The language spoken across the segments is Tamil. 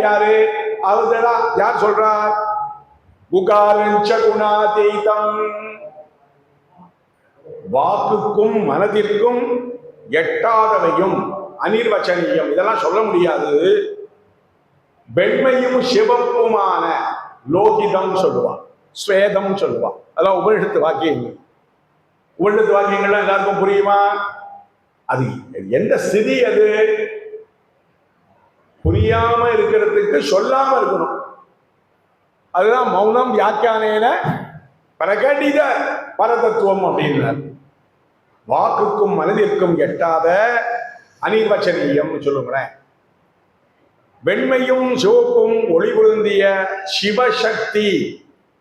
யாரு? அவர்தான்? யார் சொல்றார் புகாரஞ்ச குணாதீதம் வாக்குக்கும் மனதிற்கும் எட்டாதவையும் அனிர்வச்சனீயம். இதெல்லாம் சொல்ல முடியாது. வெண்மையும் சிவப்புமான லோகிதம் சொல்லுவான் ஸ்வேதம் சொல்லுவான் அதெல்லாம் உபனிஷத்து வாக்கியங்கள். உபனிஷத்து வாக்கியங்கள்லாம் எல்லாருக்கும் புரியுமா? அது எந்த ஸ்திதி அது? புரியாம இருக்கிறதுக்கு சொல்லாம இருக்கணும். அதுதான் மௌனம் வியாக்கியானேன பிரகடித பரதத்துவம் அப்படின்றார். வாக்குக்கும் மனதிற்கும் எட்டாத அனிர்வச்சனீயம்னு சொல்லுங்களேன். வெண்மையும் சிவப்பும் ஒளி பொருந்திய சிவசக்தி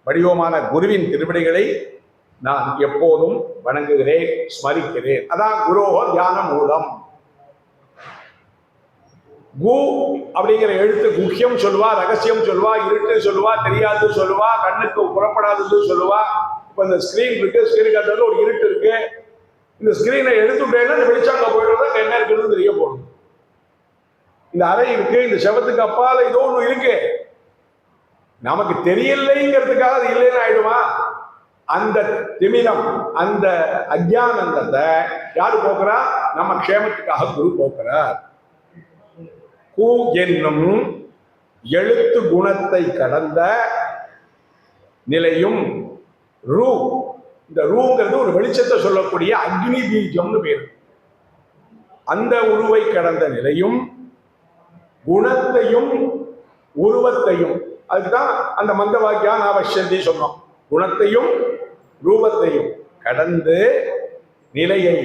வடிவமான குருவின் திருவிடைகளை நான் எப்போதும் வணங்குகிறேன் ஸ்மரிக்கிறேன். அதான் குரோக தியான மூலம். கு அப்படிங்கிற எழுத்து குக்கியம் சொல்லுவா ரகசியம் சொல்லுவா இருட்டு சொல்லுவா தெரியாது சொல்லுவா கண்ணுக்கு புறப்படாதது சொல்லுவா. இப்போ இந்த ஸ்கிரீன் இருக்கு ஸ்கிரீன் கட்டுறது ஒரு இருட்டு இருக்கு. இந்த ஸ்கிரீனை எடுத்துட்டேன்னா இந்த வெளிச்சாங்க போயிடுறது தான் என்ன இருக்குன்னு தெரிய போடும் இந்த அறை இருக்கு இந்த செவத்துக்கு அப்பால ஏதோ ஒன்று இருக்கு. நமக்கு தெரியலைங்கிறதுக்காக அது இல்லைன்னு ஆயிடுமா? அந்த திமிதம் அந்த அஜானந்தத்தை யாரு போக்குறா? நம்ம க்ஷேமத்துக்காக குரு போக்குறார். கு என்னும் எழுத்து குணத்தை கடந்த நிலையும் ரூ. இந்த ரூங்கிறது ஒரு வெளிச்சத்தை சொல்லக்கூடிய அக்னி பீஜம்னு பேர். அந்த உருவை கடந்த நிலையும் குணத்தையும் உருவத்தையும் அதுதான் அந்த மந்த வாக்கியா நான் வசந்தி சொன்னோம் குணத்தையும் ரூபத்தையும் கடந்து நிலையை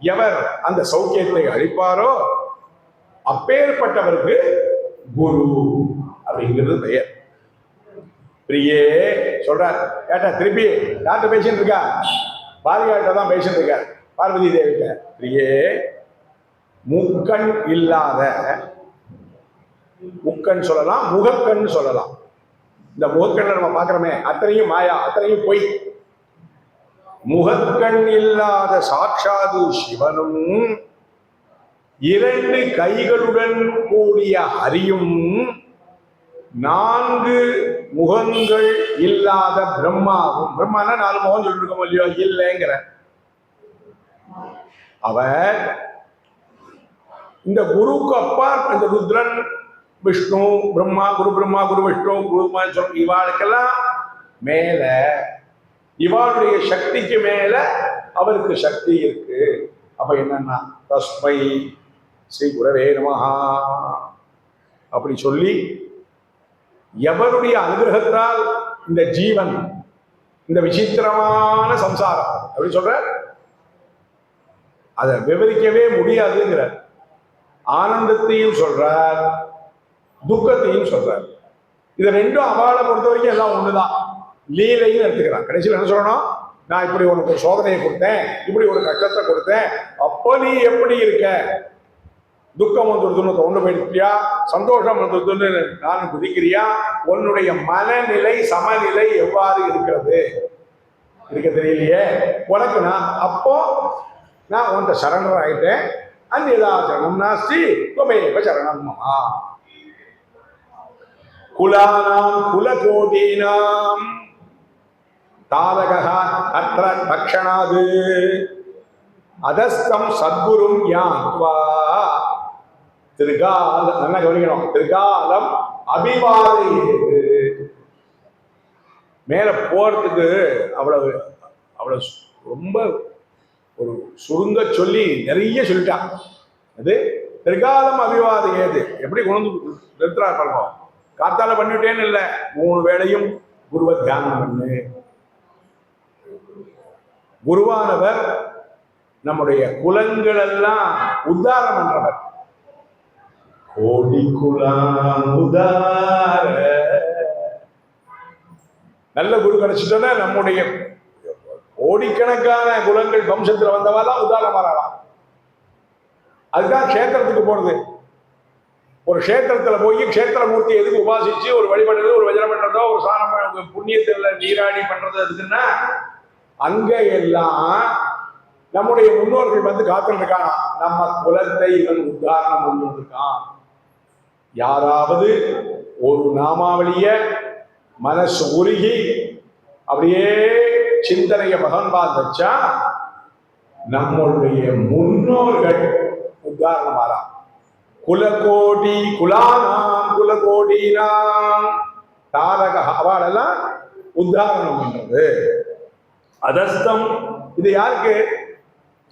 எவர் அந்த சௌக்கியத்தை அளிப்பாரோ அப்பேற்பட்டவருக்கு குரு அப்படிங்கிறது பெயர். பிரியே சொல்றார். கேட்டா திருப்பி யார்கிட்ட பேசிட்டு இருக்கா? பாரதியார்கிட்ட தான் பேசிட்டு இருக்கார். பார்வதி தேவிட்ட. பிரியே முக்கண் இல்லாத முக்கண் சொல்லலாம் முகக்கண் சொல்லலாம். இந்த முகக்கண்ணை நம்ம பார்க்குறோமே அத்தனையும் மாயா அத்தனையும் பொய். முகக்கண் இல்லாத சாட்சாது சிவனும் இரண்டு கைகளுடன் கூடிய ஹரியும் நான்கு முகங்கள் இல்லாத பிரம்மாவும். பிரம்மானா நாலு முகம் சொல்லிட்டு இருக்கோம் இல்லையோ? இல்லைங்கிற. அவர் இந்த குருக்கு அப்பா இந்த ருத்ரன் விஷ்ணு பிரம்மா குரு பிரம்மா குரு விஷ்ணு குரு மகேஸ்வரன் இவாளுக்கெல்லாம் மேல இவாளுடைய சக்திக்கு மேல அவருக்கு சக்தி இருக்கு. அப்ப என்னன்னா தஸ்மை ஸ்ரீ குரவே நமஹா. அப்படி சொல்லி எவருடைய அனுகிரகத்தால் இந்த ஜீவன் இந்த விசித்திரமான சம்சாரம் அப்படி சொல்ற? அதை விவரிக்கவே முடியாதுங்கிறார். ஆனந்தத்தையும் சொல்றார் துக்கத்தையும் சொல்றார். இது ரெண்டும் அவளை பொறுத்த வரைக்கும் எல்லாம் ஒண்ணுதான். லீலையும் எடுத்துக்கிறான். கடைசியில் என்ன சொல்லணும்? நான் இப்படி உனக்கு ஒரு சோதனையை கொடுத்தேன் இப்படி ஒரு கஷ்டத்தை கொடுத்தேன் அப்போ நீ எப்படி இருக்க? துக்கம் வந்துடுதுன்னு கொண்டு போயிருக்கியா சந்தோஷம் வந்துடுதுன்னு நான் குதிக்கிறியா? உன்னுடைய மனநிலை சமநிலை எவ்வாறு இருக்கிறது? இருக்க தெரியலையே? உனக்கு நான் அப்போ நான் உன்கிட்ட சரணர் ஆயிட்டேன். அந்த சரணம் நாஸ்தி உமேவ சரணம் மமா குலானாம் குலகோதீனாம் தாரகா அற்ற பக்ஷணாது அதஸ்தம் சத்குரும் யாத்வா திருகாலம் நல்லா கவனிக்கணும். திருகாலம் அபிவாதையேது மேல போறதுக்கு அவ்வளவு அவ்வளவு ரொம்ப ஒரு சுருங்க சொல்லி நிறைய சொல்லிட்டான். அது திருகாலம் அபிவாதம் ஏது எப்படி கொண்டு வந்து நிறுத்துறா பாருங்க. காத்தால பண்ணிவிட்டேன்னு இல்லை. மூணு வேளையும் குருவ தியானம் பண்ணு. குருவானவர் நம்முடைய குலங்கள் எல்லாம் உத்தாரம் பண்றவர். உதார. நல்ல குரு கிடைச்சிட்டோன்னா நம்முடைய கோடிக்கணக்கான குலங்கள் வம்சத்துல வந்தவாலாம் உதாரணம் வரலாம் அதுதான் க்ஷேத்திரத்துக்கு போறது. ஒரு க்ஷேத்திரத்தில் போய் க்ஷேத்திரமூர்த்தி எதுக்கு உபாசிச்சு ஒரு வழிபடுறது ஒரு வஜனம் பண்றதோ ஒரு சாணம் புண்ணியத்தில் புண்ணியத்துல நீராடி பண்றது அதுக்குன்னா அங்க எல்லாம் நம்முடைய முன்னோர்கள் வந்து காத்துருக்கானா நம்ம குலத்தை இவன் உத்தாரணம் கொண்டு யாராவது ஒரு நாமாவளிய மனசு உருகி அப்படியே சிந்தனைய பகவான் வச்சா நம்மளுடைய முன்னோர்கள் உதாரணமாறா குலகோடி குலானாம் குலகோடினாம். தாரக அவாளெல்லாம் உத்தாரணம் பண்றது. அதஸ்தம் இது யாருக்கு?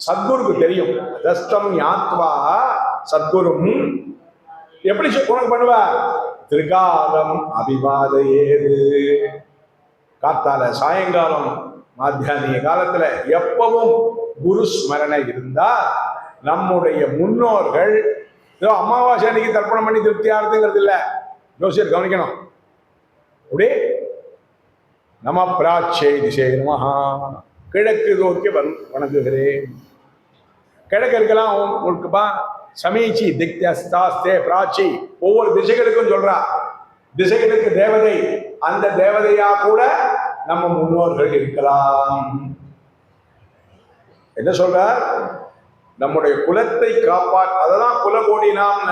சத்குருக்கு தெரியும். அதஸ்தம் யாத்வா சத்குரும் எப்படி உனக்கு பண்ணுவ? திரிகாலம் அபிவாத ஏது? காத்தால சாயங்காலம் மாத்தியானிய காலத்துல எப்பவும் குரு ஸ்மரணை இருந்தா நம்முடைய முன்னோர்கள் ஏதோ அமாவாசை அன்னைக்கு தர்ப்பணம் பண்ணி திருப்தி ஆகுதுங்கிறது இல்ல. ஜோசியர் கவனிக்கணும். அப்படி? நம பிராட்சே திசை நமஹா. கிழக்கு நோக்கி வந் வணங்குகிறேன். கிழக்கு இருக்கலாம் உன்- சமீச்சி திக்தஸ்தாஸ்தே பிராச்சி. ஒவ்வொரு திசைகளுக்கும் சொல்றா. திசைகளுக்கு தேவதை அந்த தேவதையா கூட நம்ம முன்னோர்கள் இருக்கலாம். என்ன சொல்ற நம்முடைய குலத்தை காப்பா அதெல்லாம் குலகோடி நாம்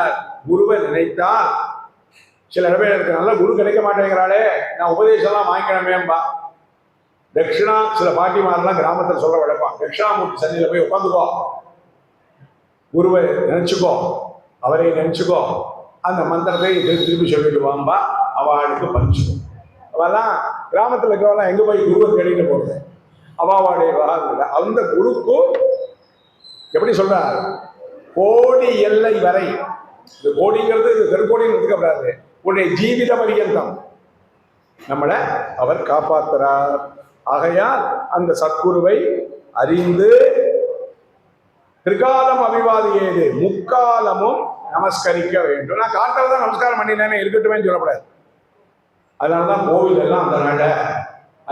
குருவை நினைத்தால் சில இடமே இருக்கு நல்ல குரு கிடைக்க மாட்டேங்கிறாளே. நான் உபதேசம்லாம் வாங்கிக்கணுமேம்பா தட்சிணா சில பாட்டிமாரெல்லாம் கிராமத்தில் சொல்ல வழக்கம் தட்சிணாமூர்த்தி சன்னியில போய் உட்காந்துக்கோ. குருவை நினைச்சுக்கோ அவரை நினைச்சுக்கோ. அந்த மந்திரத்தை திருப்பி திருப்பி சொல்லிடுவாம்பா அவளுக்கு பறிச்சுக்கும் அவெல்லாம் கிராமத்தில் இருக்கிறவெல்லாம் எங்க போய் குருவை தேடிட்டு போறது? அவாவாடைய வராதுல. அந்த குருக்கு எப்படி சொல்றார்? கோடி எல்லை வரை. இந்த கோடிங்கிறது இது தெருக்கோடின்னு எடுத்துக்கப்படாது. உன்னுடைய ஜீவித பரியந்தம். நம்மளை அவர் காப்பாத்துறார். ஆகையால் அந்த சத்குருவை அறிந்து திரிகாலம் அபிவாதியேது. முக்காலமும் நமஸ்கரிக்க வேண்டும். நான் காத்தால தான் நமஸ்காரம் பண்ணினேன்னு இருக்கட்டுமே சொல்லக்கூடாது. அதனால தான் கோவில் எல்லாம் அந்த நாள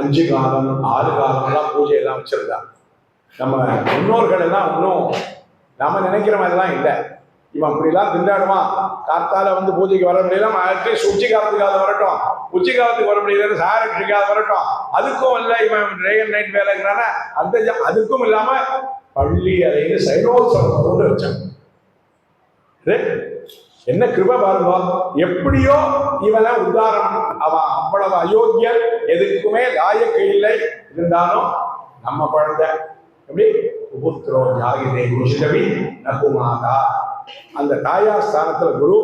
அஞ்சு காலம் ஆறு காலம் எல்லாம் பூஜை எல்லாம் வச்சிருந்தாங்க. நம்ம முன்னோர்கள் எல்லாம் இன்னும் நம்ம நினைக்கிற மாதிரிலாம் இல்லை. இவன் அப்படிலாம் திண்டாடுவான் காத்தால வந்து பூஜைக்கு வர முடியலாம் அட்லீஸ்ட் உச்சி காலத்துக்காவது வரட்டும். உச்சி காலத்துக்கு வர முடியல சாரட்சிக்காவது வரட்டும். அதுக்கும் இல்லை இவன் டே அண்ட் நைட் வேலைங்கிறான அந்த அதுக்கும் இல்லாம பள்ளி அறையில சைனோத்சவம் கொண்டு வச்சான் என்ன கிருப பாருங்க. எப்படியோ இவனை உதாரணம். அவன் அவ்வளவு அயோக்கியன் எதுக்குமே லாயக்கு இல்லை. இருந்தாலும் நம்ம குழந்தை எப்படி? உபுத்திரோ ஜாகிதே குருஷவி நகுமாதா. அந்த தாயார் ஸ்தானத்துல குரு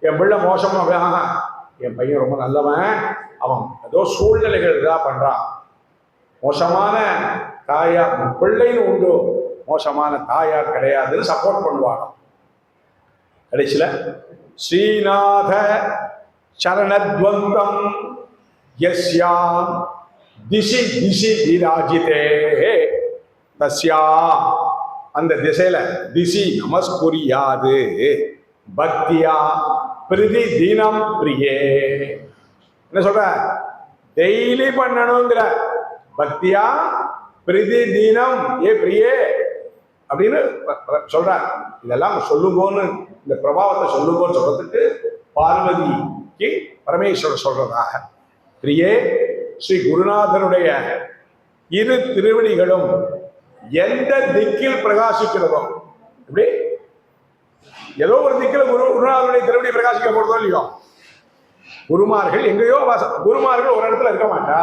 என் பிள்ளை மோசமாக என் பையன் ரொம்ப நல்லவன். அவன் ஏதோ சூழ்நிலைகள் இதாக பண்றான். மோசமான தாயார் பிள்ளையும் உண்டு. மோசமான தாயார் கிடையாதுன்னு சப்போர்ட் பண்ணுவாங்க கடைசியில் ஸ்ரீநாத சரணத்வந்தம் யஸ்யாம் திசி திசி விராஜிதே. தஸ்யா அந்த திசையில திசி நமஸ்குரியாது. பக்தியா பிரதி தினம் பிரியே. என்ன சொல்ற? டெய்லி பண்ணணுங்கிற. பக்தியா பிரதி தினம் ஏ பிரியே. அப்படின்னு ப- சொல்றார் இதெல்லாம் சொல்லுங்கோன்னு இந்த பிரபாவத்தை சொல்லுங்கோன்னு சொல்றதுக்கு பார்வதிக்கு பரமேஸ்வரர் சொல்றதாக. பிரியே ஸ்ரீ குருநாதனுடைய இரு திருவடிகளும் எந்த திக்கில் பிரகாசிக்கிறதோ இப்படி ஏதோ ஒரு திக்கில் குரு குருநாதனுடைய திருவடி பிரகாசிக்க போறதோ இல்லையோ? குருமார்கள் எங்கேயோ வாச குருமார்கள் ஒரு இடத்துல இருக்க மாட்டா.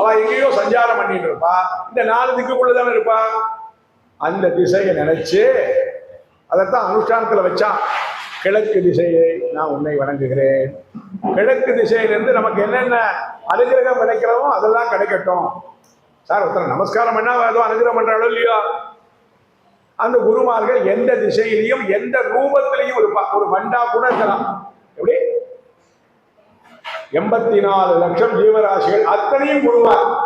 அவ எங்கேயோ சஞ்சாரம் பண்ணிட்டு இருப்பா. இந்த நாலு திக்குக்குள்ளதானே இருப்பா. அந்த திசையை நினைச்சு அதைத்தான் அனுஷ்டானத்துல வச்சான் கிழக்கு திசையை நான் உன்னை வணங்குகிறேன். கிழக்கு திசையிலிருந்து நமக்கு என்னென்ன அனுகிரகம் கிடைக்கிறதோ அதெல்லாம் கிடைக்கட்டும். சார் ஒருத்தர் நமஸ்காரம் பண்ணா ஏதோ அனுகிரகம் பண்றாளோ இல்லையோ? அந்த குருமார்கள் எந்த திசையிலையும் எந்த ரூபத்திலையும் ஒரு ஒரு மண்டா கூட இருக்கலாம். எப்படி? எண்பத்தி நாலு லட்சம் ஜீவராசிகள் அத்தனையும் குருவார்.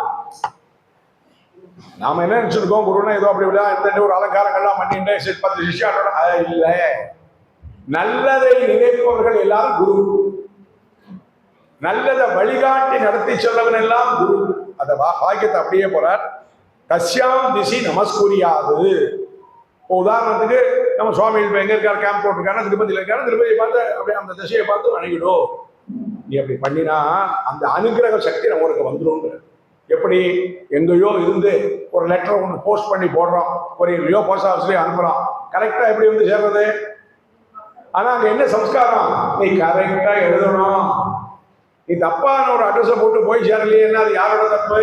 நாம என்ன நினைச்சிருக்கோம்? குருனா ஏதோ அப்படி விட இந்த ஒரு அலங்காரங்கள்லாம் பண்ணிட்டு சி- பத்து சிஷ்யாட்டோட அது இல்லை. நல்லதை நினைப்பவர்கள் எல்லாம் குரு. நல்லதை வழிகாட்டி நடத்தி செல்லவன் எல்லாம் குரு. அந்த பாக்கியத்தை அப்படியே போறார். கஷ்யாம் திசி நமஸ்கூரியாது. இப்போ உதாரணத்துக்கு நம்ம சுவாமி இப்போ எங்க இருக்கார்? கேம்ப் போட்டிருக்காரு திருப்பதியில் இருக்காரு. திருப்பதியை பார்த்து அப்படியே அந்த திசையை பார்த்து வணங்கிடும் நீ அப்படி பண்ணினா அந்த அனுகிரக சக்தி நம்மளுக்கு வந்துடும் எப்படி? எங்கேயோ இருந்து ஒரு லெட்டர் ஒன்று போஸ்ட் பண்ணி போடுறோம். ஒரு எங்கேயோ போஸ்ட் ஆஃபீஸ்லேயே அனுப்புகிறோம் கரெக்டாக எப்படி வந்து சேர்றது? ஆனால் அங்கே என்ன சம்ஸ்காரம்? நீ கரெக்டாக எழுதணும். நீ தப்பான ஒரு அட்ரஸை போட்டு போய் சேரலையேன்னா அது யாரோட தப்பு?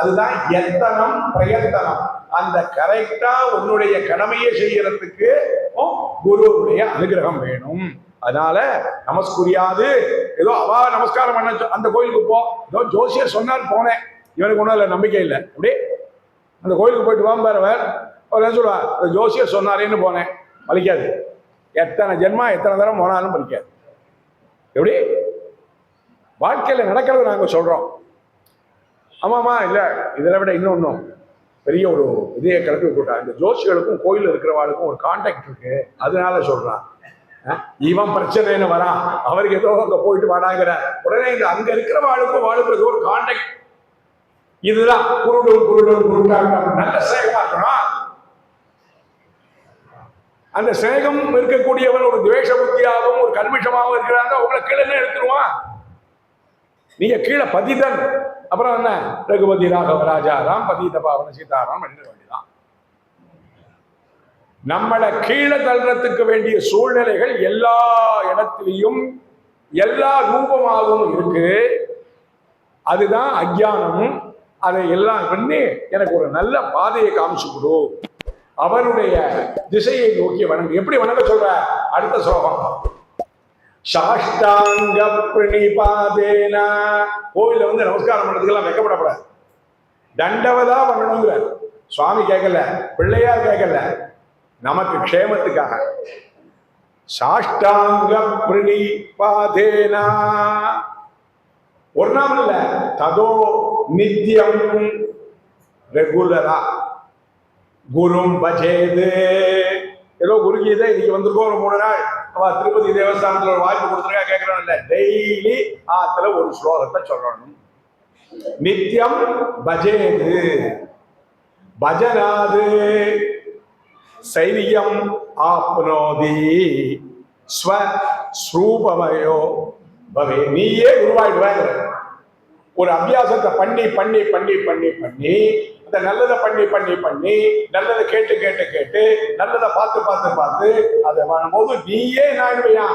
அதுதான் எத்தனம் பிரயத்தனம். அந்த கரெக்டா உன்னுடைய கடமையை செய்யறதுக்கு குருவுடைய அனுகிரகம் வேணும். அதனால நமஸ்குரியாது. ஏதோ அவா நமஸ்காரம் பண்ண அந்த கோயிலுக்கு போ. ஏதோ ஜோசியர் சொன்னார் போனேன். இவனுக்கு ஒன்றும் இல்லை நம்பிக்கை இல்லை. அப்படி? அந்த கோயிலுக்கு போயிட்டு வாம்பாருவர் அவர். என்ன சொல்லுவா அந்த ஜோசியர் சொன்னாரேன்னு போனேன். பலிக்காது. எத்தனை ஜென்மா எத்தனை தரம் போனாலும் பலிக்காது. எப்படி? வாழ்க்கையில் நடக்கிறது நாங்கள் சொல்கிறோம் ஆமாம்மா இல்லை இதில் விட இன்னொன்றும் பெரிய ஒரு இதய கிளப்பி விட்டுட்டா இந்த ஜோசிகளுக்கும் கோயில் இருக்கிறவாளுக்கும் ஒரு கான்டாக்ட் இருக்கு. அதனால சொல்கிறான் இவன் பிரச்சனைன்னு வரான் அவருக்கு ஏதோ அங்க போயிட்டு வாடாங்கிற. உடனே இந்த அங்க இருக்கிற வாளுக்கும் ஏதோ ஒரு கான்டாக்ட் இதுதான் குருடல் குருடூர் குருடா நல்ல சேகமா இருக்கணும்? அந்த சேகம் இருக்கக்கூடியவன் ஒரு துவேஷ புத்தியாகவும் ஒரு கல்மிஷமாகவும் இருக்கிறாங்க உங்களை கீழே என்ன எடுத்துருவான்? நீங்க கீழே பதிதன். அப்புறம் என்ன? ரகுபதி ராகவ ராஜா ராம் பதித பாவன சீதாராம் எழுத வேண்டியதான் நம்மளை கீழே தள்ளுறதுக்கு வேண்டிய சூழ்நிலைகள் எல்லா இடத்திலையும் எல்லா ரூபமாகவும் இருக்கு. அதுதான் அஜ்ஞானம் அதை எல்லாம் பண்ணி எனக்கு ஒரு நல்ல பாதையை காமிச்சு கொடு அவருடைய திசையை நோக்கி வணங்கு. எப்படி வணங்க சொல்ற? அடுத்த ஸ்லோகம். சாஷ்டாங்க பிரணிபாதேனா. கோவில்ல வந்து நமஸ்காரம் பண்றதுக்கெல்லாம் வெக்கப்படக்கூடாது தண்டவதா பண்ணணுங்கிறார் சுவாமி கேட்கல பிள்ளையார் கேட்கல நமக்கு க்ஷேமத்துக்காக. சாஷ்டாங்க பிரணிபாதேனா ஒரு நாள் இல்ல ததோ நித்தியம் ரெகுலரா. குரும் பஜேது. ஏதோ குருகீதை இன்னைக்கு வந்திருக்கோம் ஒரு மூணு நாள். அவ திருப்பதி தேவஸ்தானத்துல ஒரு வாய்ப்பு கொடுத்துருக்கா கேட்கறோம் இல்ல டெய்லி ஆத்துல ஒரு ஸ்லோகத்தை சொல்லணும். நித்தியம் பஜேது. பஜனாது. சைரியம் ஆப்னோதி. ஸ்வ ஸ்ரூபமயோ. பவே நீயே குருவாயிடுவாங்கிற ஒரு அபியாசத்தை பண்ணி பண்ணி பண்ணி பண்ணி பண்ணி அந்த நல்லதை பண்ணி பண்ணி பண்ணி நல்லதை கேட்டு கேட்டு கேட்டு நல்லதை பார்த்து பார்த்து பார்த்து அதை வாழும்போது நீயே நாடுவியா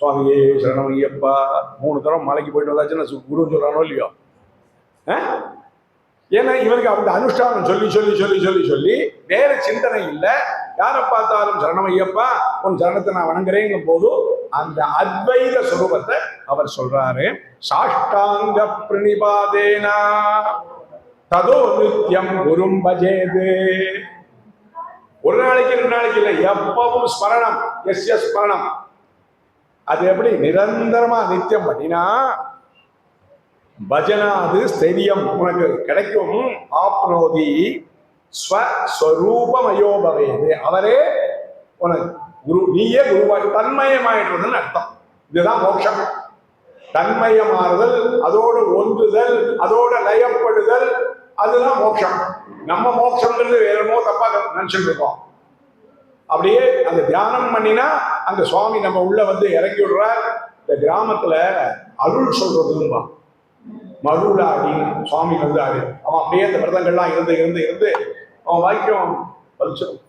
சுவாமியே சரணம் ஐயப்பா. மூணு தரம் மலைக்கு போயிட்டு வந்தாச்சுன்னா குரு குருன்னு சொல்றானோ இல்லையோ? ஆ? ஏன்னா இவனுக்கு அந்த அனுஷ்டானம் சொல்லி சொல்லி சொல்லி சொல்லி சொல்லி வேற சிந்தனை இல்லை. யாரை பார்த்தாலும் சரணம் ஐயப்பா உன் சரணத்தை நான் வணங்குறேங்கும் போது அந்த அத்வைத சுரூபத்தை அவர் சொல்றாரு. சாஷ்டாங்க பிரணிபாதேனா ததோ நித்யம் குரும் பஜேது. ஒரு நாளைக்கு ரெண்டு நாளைக்கு இல்லை எப்பவும் ஸ்மரணம் எஸ் எஸ் ஸ்மரணம். அது எப்படி? நிரந்தரமா நித்தியம் பண்ணினா பஜனாது ஸ்தைரியம் உனக்கு கிடைக்கும். ஆப்னோதி ஸ்வஸ்வரூபமயோபவேது. அவரே உனக்கு குரு நீயே குருவாய். தன்மயமாயிடுறதுன்னு அர்த்தம். இதுதான் மோட்சம். தன்மயமாறுதல் அதோடு ஒன்றுதல் அதோட லயப்படுதல் அதுதான் மோட்சம். நம்ம மோட்சம்ன்றது வேற என்னமோ தப்பா நினைச்சுட்டு இருக்கோம் அப்படியே அந்த தியானம் பண்ணினா அந்த சுவாமி நம்ம உள்ள வந்து இறங்கி விடுறார் இந்த கிராமத்துல அருள் சொல்றதும்பா மருளா அப்படின்னு சுவாமி வந்தாரு. அவன் அப்படியே அந்த விரதங்கள்லாம் இருந்து இருந்து இருந்து அவன் வாக்கியம் பலிச்சிடும்.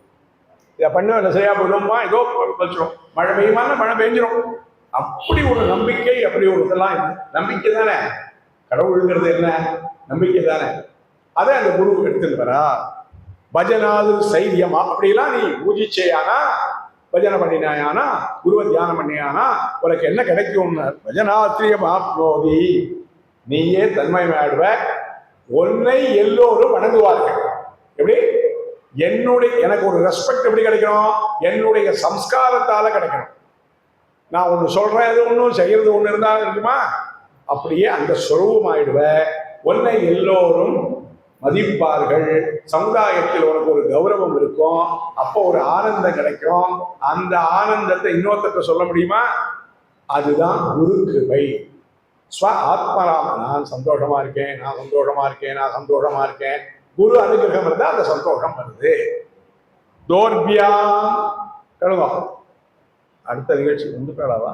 இதை பண்ண என்ன சரியா போயிடுமா ஏதோ பலிச்சிடும். மழை பெய்யுமான மழை பெஞ்சிடும் அப்படி ஒரு நம்பிக்கை அப்படி ஒரு இதெல்லாம் நம்பிக்கை தானே? கடவுளுங்கிறது என்ன? நம்பிக்கை தானே? அதை அந்த குரு எடுத்துட்டு வரா பஜனாது சைரியமா? அப்படிலாம் நீ பூஜிச்சேயானா பஜனை பண்ணினாயானா குருவை தியானம் பண்ணியானா உனக்கு என்ன கிடைக்கும்னு பஜனாத்திரியம் ஆப்னோதி நீயே தன்மையாடுவ உன்னை எல்லோரும் வணங்குவார்கள். எப்படி? என்னுடைய எனக்கு ஒரு ரெஸ்பெக்ட் எப்படி கிடைக்கணும்? என்னுடைய சம்ஸ்காரத்தால கிடைக்கணும். நான் ஒன்று சொல்றேன் அது ஒன்றும் செய்யறது ஒன்று இருந்தாலும் இருக்குமா அப்படியே அந்த சுரூபமாயிடுவ. உன்னை எல்லோரும் மதிப்பார்கள். சமுதாயத்தில் உனக்கு ஒரு கௌரவம் இருக்கும். அப்போ ஒரு ஆனந்தம் கிடைக்கும். அந்த ஆனந்தத்தை இன்னொருத்தர்ட்ட சொல்ல முடியுமா? அதுதான் குரு கிருபை. ஸ்வ ஆத்மராம நான் சந்தோஷமா இருக்கேன் நான் சந்தோஷமா இருக்கேன் நான் சந்தோஷமா இருக்கேன். குரு அனுகிரகம் இருந்தா அந்த சந்தோஷம் வருது. தோர்பியா. கேளுங்க அடுத்த நிகழ்ச்சி வந்து பேடாவா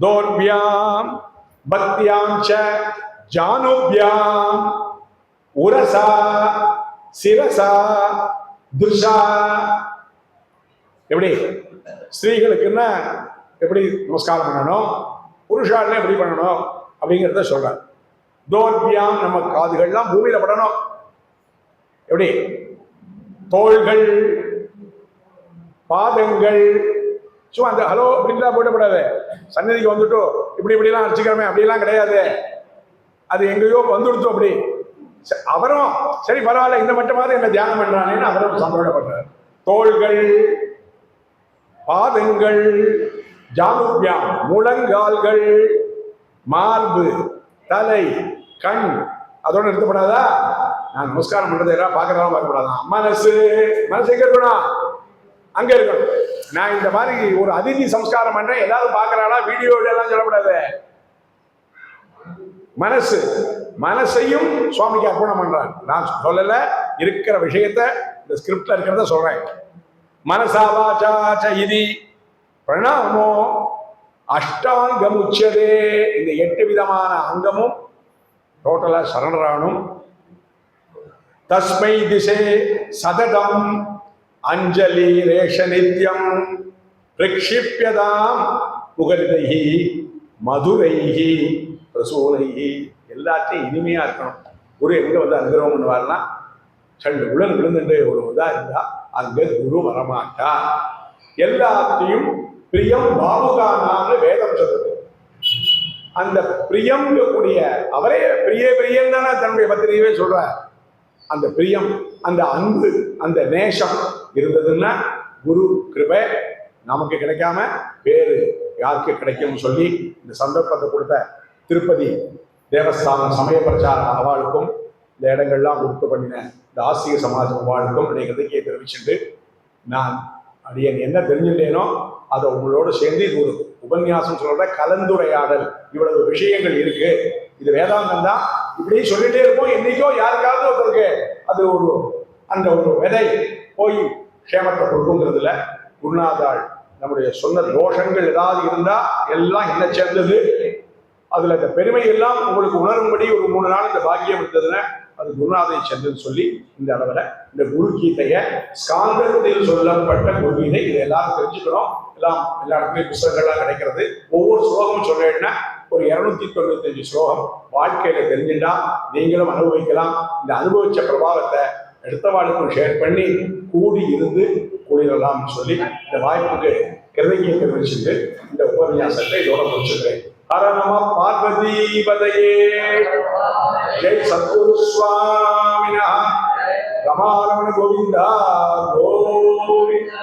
தோர்பியாம் பக்தியாம் ச ஜானுபியாம். உரசா சிரசா துஷா எப்படி? ஸ்திரீகளுக்குன்னா எப்படி நமஸ்காரம் பண்ணணும்? புருஷாலே எப்படி பண்ணணும்? அப்படிங்கிறத சொல்றார். தோல்வியாம் நம்ம காதுகள்லாம் பூமியில படணும். எப்படி? தோள்கள் பாதங்கள். சும்மா அந்த ஹலோ அப்படின்லாம் போயிடக்கூடாது சன்னதிக்கு வந்துட்டு இப்படி இப்படிலாம் அடிச்சுக்கிறோமே அப்படிலாம் கிடையாது. அது எங்கேயோ வந்துடுத்து அப்படி. ச- அவரும் சரி பரவாயில்ல இந்த மட்டுமாவது என்ன தியானம் பண்றானேன்னு அவரும் சந்தோஷப்படுறார். தோள்கள் பாதங்கள் ஜானுபியாம் முழங்கால்கள் மார்பு தலை கண். அதோட நிறுத்தப்படாதா? நான் நமஸ்காரம் பண்றது எல்லாம் பார்க்கறதெல்லாம் பார்க்கப்படாதான் மனசு மனசு எங்க இருக்கணும் அங்க இருக்கணும். நான் இந்த மாதிரி ஒரு அதிதி சம்ஸ்காரம் பண்றேன். ஏதாவது பார்க்கறாளா? வீடியோ எல்லாம் சொல்லப்படாது மனசு. மனசையும் சுவாமிக்கு அர்ப்பணம் பண்றார். நான் சொல்லல. இருக்கிற விஷயத்த இந்த ஸ்கிரிப்ட்ல இருக்கிறத சொல்றேன். மனசாவாச்சா இது. பிரணாமோ அஷ்டாங்கம் உச்சதே இந்த எட்டு விதமான அங்கமும் டோட்டலா சரணராகணும் தஸ்மை திசே சததம் அஞ்சலி ரேஷ நித்யம் பிரக்ஷிப்பியதாம் புகலிதைஹி மதுரைஹி பிரசூலைஹி எல்லாத்தையும் இனிமையா இருக்கணும். குரு எங்க வந்து அனுகிரகம் பண்ணுவார்னா சண்டு உடன் விழுந்துட்டு ஒரு இதா இருந்தா அங்க குரு வரமாட்டார். எல்லாத்தையும் பிரியம் பாபுகானான்னு வேதம் சொல்லுது. அந்த பிரியம் கூடிய அவரே பிரிய பிரியன் தானே தன்னுடைய பத்திரிகையே சொல்றார். அந்த பிரியம் அந்த அன்பு அந்த நேசம் இருந்ததுன்னா குரு கிருபை நமக்கு கிடைக்காம வேறு யாருக்கு கிடைக்கும்னு சொல்லி இந்த சந்தர்ப்பத்தை கொடுத்த திருப்பதி தேவஸ்தானம் சமய பிரச்சார அவளுக்கும் இந்த இடங்கள்லாம் கொடுத்து பண்ணின இந்த ஆசிரிய சமாஜம் அவளுக்கும் அப்படிங்கிறதுக்கே தெரிவிச்சுட்டு நான் அடியன் என்ன தெரிஞ்சுட்டேனோ அதை உங்களோட சேர்ந்து இது ஒரு உபன்யாசம் சொல்ற கலந்துரையாடல். இவ்வளவு விஷயங்கள் இருக்கு. இது வேதாந்தம் தான். இப்படி சொல்லிட்டே இருப்போம். என்னைக்கோ யாருக்காவது ஒருத்தருக்கு அது ஒரு அந்த ஒரு விதை போய் க்ஷேமத்தை கொடுக்குங்கிறதுல குருநாதாள் நம்முடைய சொன்ன தோஷங்கள் ஏதாவது இருந்தா எல்லாம் என்ன சேர்ந்தது? அதுல இந்த பெருமை எல்லாம் உங்களுக்கு உணரும்படி ஒரு மூணு நாள் இந்த பாக்கியம் இருந்ததுன்னா அது குருநாதை சென்றுன்னு சொல்லி இந்த அளவில் இந்த குரு கீதையை ஸ்காந்தத்தில் சொல்லப்பட்ட குரு கீதை இதை எல்லாரும் தெரிஞ்சுக்கணும். எல்லாம் எல்லா இடத்துலையும் புத்தகங்கள்லாம் கிடைக்கிறது. ஒவ்வொரு ஸ்லோகமும் சொல்றேன்னா ஒரு இருநூத்தி தொண்ணூத்தஞ்சு ஸ்லோகம் வாழ்க்கையில தெரிஞ்சுட்டா நீங்களும் அனுபவிக்கலாம். இந்த அனுபவிச்ச பிரபாவத்தை அடுத்தவாளுக்கும் ஷேர் பண்ணி கூடி இருந்து கூடிடலாம்னு சொல்லி இந்த வாய்ப்புக்கு கிருதகியை தெரிவிச்சுட்டு இந்த உபன்யாசத்தை இதோட முடிச்சுக்கிறேன். हर नम पार्वती पदये जय सद्गुरु स्वामिनः रमारमण गोविन्दा गोविन्द